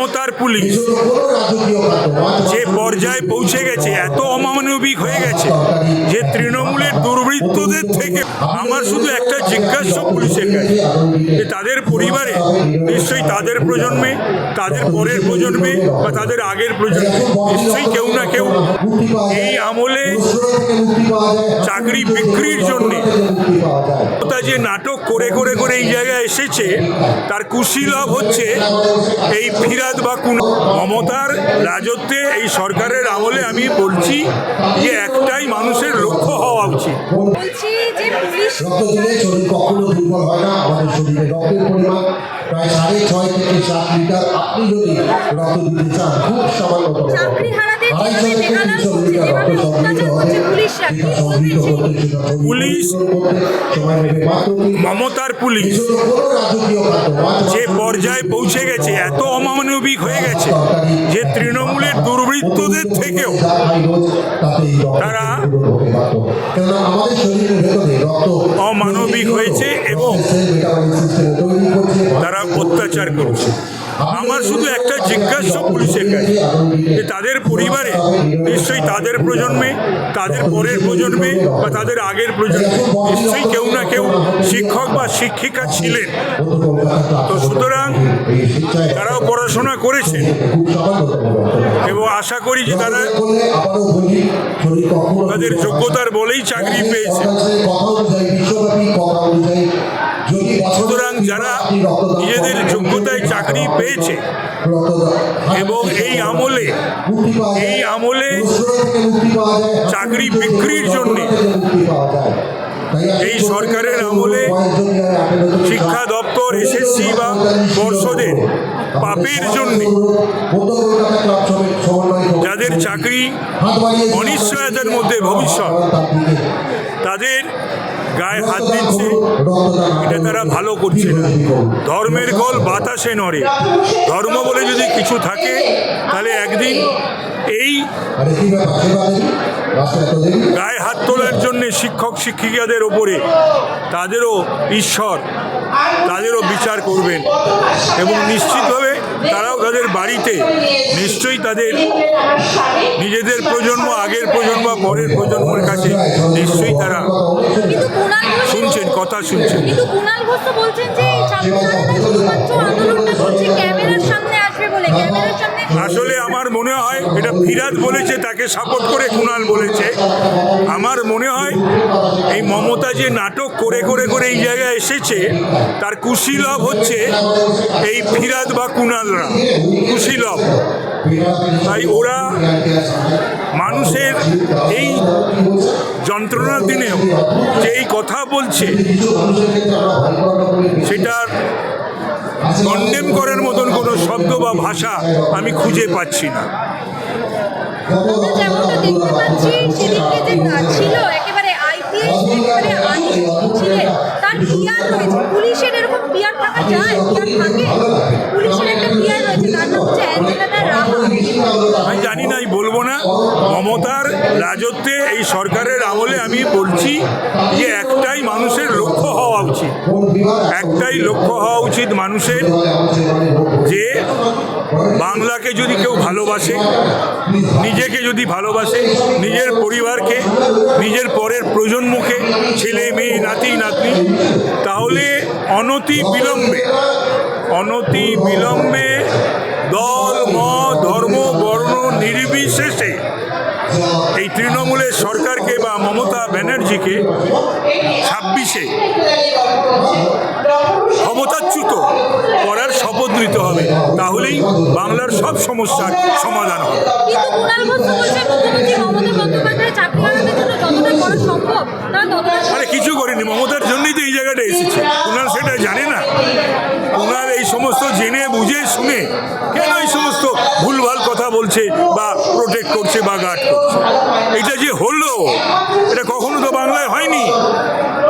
মমতার পুলিশ। যে পর্যায়ে পৌঁছে গেছে, এত অমানবিক হয়ে গেছে যে তৃণমূলের দুর্বৃত্তদের থেকে আমার শুধু একটা জিজ্ঞাসা পুলিশের কাছে, যে তাদের পরিবারে নিশ্চয়ই তাদের প্রজন্মে, তাদের পরের প্রজন্মে বা তাদের আগের প্রজন্মে নিশ্চয়ই কেউ না কেউ এই আমলে চাকরি বিক্রির জন্যে মমতা যে নাটক করে করে করে এই জায়গায় এসেছে, তার কুশীলভ হচ্ছে এই ফিরাদ বা কোনো মমতার রাজত্বে এই সরকারের আমলে আমি বলছি যে একটাই মানুষের লক্ষ্য হওয়া উচিত। বলছি যে পুলিশ রক্ত দিলে শরীর কখনো দুর্বল হয় না আমাদের শরীরে রক্তের পরিমাণ প্রায় সাড়ে ছয় থেকে সাত লিটার আপনি যদি রক্ত দিতে চান খুব সামান্য তরল রক্ত। চাকরি হারাদের আড়াইশো থেকে তিনশো লিটার রক্ত সংগৃহীত হবে করছে পুলিশরা, কি যেটা সংগৃহীত করতে সেটা পুলিশ সময় নেবে মাত্র মমতার পুলিশ। যে পর্যায়ে পৌঁছে গেছে এত অমানবিক হয়ে গেছে যে তৃণমূলের দুর্বৃত্তদের থেকেও তারা অমানবিক হয়েছে এবং তারা অত্যাচার করছে। আমার শুধু একটা জিজ্ঞাসা পুলিশের কাছে যে তাদের পরিবারে নিশ্চয়ই তাদের প্রজন্মে তাদের পরের প্রজন্মে বা তাদের আগের প্রজন্মে নিশ্চয়ই কেউ না কেউ শিক্ষক বা শিক্ষিকা ছিলেন। তো সুতরাং তারাও পড়াশোনা করেছেন। এবং আশা করি যে তারা তাদের যোগ্যতার বলেই চাকরি পেয়েছে। সুতরাং যারা নিজেদের যোগ্যতায় চাকরি পেয়েছে। এবং এই আমলে এই আমলে চাকরি বিক্রির জন্যে। এই সরকারের আমলে শিক্ষা দপ্তর এসএসসি বা পর্ষদের পাপের জন্যে। চাকরি অনিশ্চয়তার মধ্যে ভবিষ্যৎ। তাদের গায়ে হাত দিচ্ছে, এটা তারা ভালো করছে না। ধর্মের কল বাতাসে নড়ে। ধর্ম বলে যদি কিছু থাকে, তাহলে একদিন এই গায়ে হাত তোলার জন্য শিক্ষক শিক্ষিকাদের ওপরে তাদেরও ঈশ্বর, তাদেরও বিচার করবেন। এবং নিশ্চিতভাবে তারাও তাদের বাড়িতে তাদের নিজেদের প্রজন্ম আগের প্রজন্ম পরের প্রজন্মের কাছে নিশ্চয়ই তারা শুনছেন কথা শুনছেন। এটা ফিরাদ বলেছে, তাকে সাপোর্ট করে কুণাল বলেছে। আমার মনে হয় এই মমতা যে নাটক করে করে করে এই জায়গায় এসেছে, তার কুশীলভ হচ্ছে এই ফিরাদ বা কুণালরা। কুশীলভ। তাই ওরা মানুষের এই যন্ত্রণার দিনেও যে এই কথা বলছে সেটার কন্ডেম করার মতন কোনো শব্দ বা ভাষা আমি খুঁজে পাচ্ছি না। আমরা যেমনটা দেখতে পাচ্ছি, সেদিনকে যে ছিল, একেবারে আইপিএস একেবারে আইনজীবী ছিলেন, তার পিয়ার রয়েছে। পুলিশের এরকম পিয়ার থাকা যায়, পিয়ার থাকে। পুলিশের একটা পিয়ার রয়েছে, তার নাম হচ্ছে অ্যাঞ্জেলানা রাহা। আমি জানি না, আমি বলব না। মমতার রাজত্বে এই সরকারের আমলে আমি বলছি যে একটাই একটাই লক্ষ্য হওয়া উচিত মানুষের যে বাংলাকে যদি কেউ ভালোবাসে নিজেকে যদি ভালোবাসে নিজের পরিবারকে নিজের পরের প্রজন্মকে ছেলে মেয়ে নাতি নাতনি তাহলে অনতি বিলম্বে অনতি বিলম্বে দল মত ধর্ম বর্ণ নির্বিশেষে এই তৃণমূলের সরকারকে বা মমতা ব্যানার্জিকে ছাব্বিশে ক্ষমতাচ্যুত করার শপথ নিতে হবে তাহলেই বাংলার সব সমস্যার সমাধান হবে। কুণাল আরে কিছু করিনি মমতার জন্যই তো এই জায়গাটা এসেছে। ওনার সেটা জানে না। ওনার এই সমস্ত জেনে বুঝে শুনে কেন এই সমস্ত ভুলভাল কথা বলছে বা প্রোটেক্ট করছে বা গার্ড করছে? এটা যে হলো, এটা কখনো তো বাংলায় হয়নি।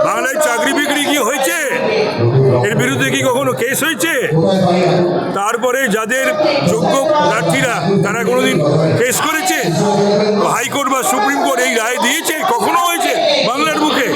বাংলায় চাকরি বিক্রি কি হয়েছে? এর বিরুদ্ধে কি কখনো কেস হয়েছে? তারপরে যাদের যোগ্য প্রার্থীরা, তারা কোনোদিন কেস করেছে? হাইকোর্ট বা সুপ্রিম কোর্ট এই রায় দিয়েছে? কখনো হয়েছে বাংলার বুকে?